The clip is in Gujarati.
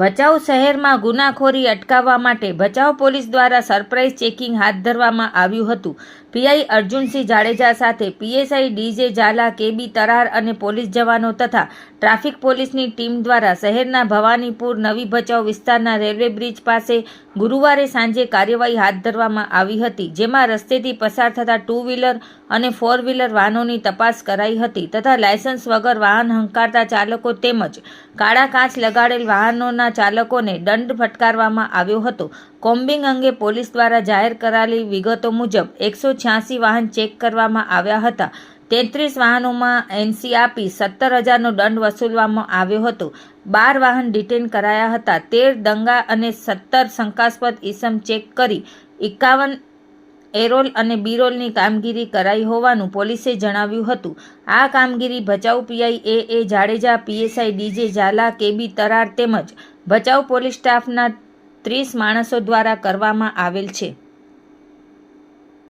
ભચાઉ શહેરમાં ગુનાખોરી અટકાવવા માટે ભચાઉ પોલીસ દ્વારા સરપ્રાઇઝ ચેકિંગ હાથ ધરવામાં આવ્યું હતું. પીઆઈ અર્જુનસિંહ જાડેજા સાથે PSI DJ Jhala, KB Tarar અને પોલીસ જવાનો તથા ટ્રાફિક પોલીસની ટીમ દ્વારા શહેરના ભવાનીપુર નવી ભચાઉ વિસ્તારના રેલવે બ્રિજ પાસે ગુરુવારે સાંજે કાર્યવાહી હાથ ધરવામાં આવી હતી, જેમાં રસ્તેથી પસાર થતા ટુ વ્હીલર અને ફોર વ્હીલર વાહનોની તપાસ કરાઈ હતી તથા લાયસન્સ વગર વાહન હંકારતા ચાલકો તેમજ કાળા કાચ લગાડેલ વાહનોના ચાલકોને દંડ ફટકારવામાં આવ્યો હતો. કોમ્બિંગ અંગે પોલીસ દ્વારા જાહેર કરાયેલી વિગતો મુજબ એકસો છ્યાસી વાહન ચેક કરવામાં આવ્યા હતા. તેત્રીસ વાહનોમાં એનસી આપી સત્તર હજારનો દંડ વસૂલવામાં આવ્યો હતો. બાર વાહન ડિટેન કરાયા હતા. તેર દંગા અને સત્તર શંકાસ્પદ ઇસમ ચેક કરી એકાવન એરોલ અને બીરોલની કામગીરી કરાઈ હોવાનું પોલીસે જણાવ્યું હતું. આ કામગીરી Bhachau PI A A Jadeja PSI DJ Zala, KB Tarar તેમજ ભચાઉ પોલીસ સ્ટાફના ત્રીસ માણસો દ્વારા કરવામાં આવેલ છે.